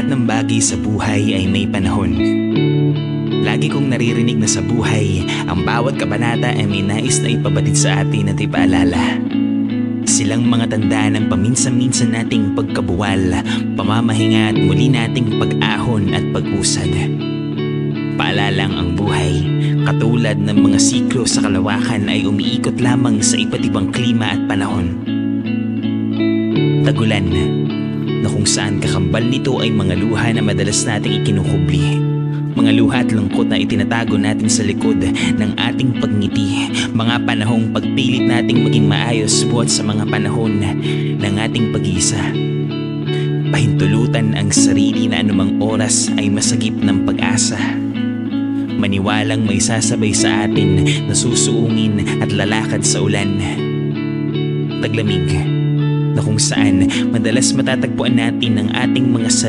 lahat ng bagay sa buhay ay may panahon. Lagi kong naririnig na sa buhay, ang bawat kabanata ay may nais na ipabatid sa atin at ipaalala. Silang mga tanda ng paminsan-minsan nating pagkabuwal, pamamahinga at muli nating pag-ahon at pag-usad. Paalalang ang buhay, katulad ng mga siklo sa kalawakan ay umiikot lamang sa iba't ibang klima at panahon. Tagulan, na kung saan kakambal nito ay mga luha na madalas nating ikinukubli. Mga luha at lungkot na itinatago natin sa likod ng ating pagngiti. Mga panahong pagpilit nating maging maayos buhat sa mga panahon ng ating pag-iisa. Pahintulutan ang sarili na anumang oras ay masagip ng pag-asa. Maniwalang may sasabay sa atin na susuungin at lalakad sa ulan. Taglamig na kung saan madalas matatagpuan natin ang ating mga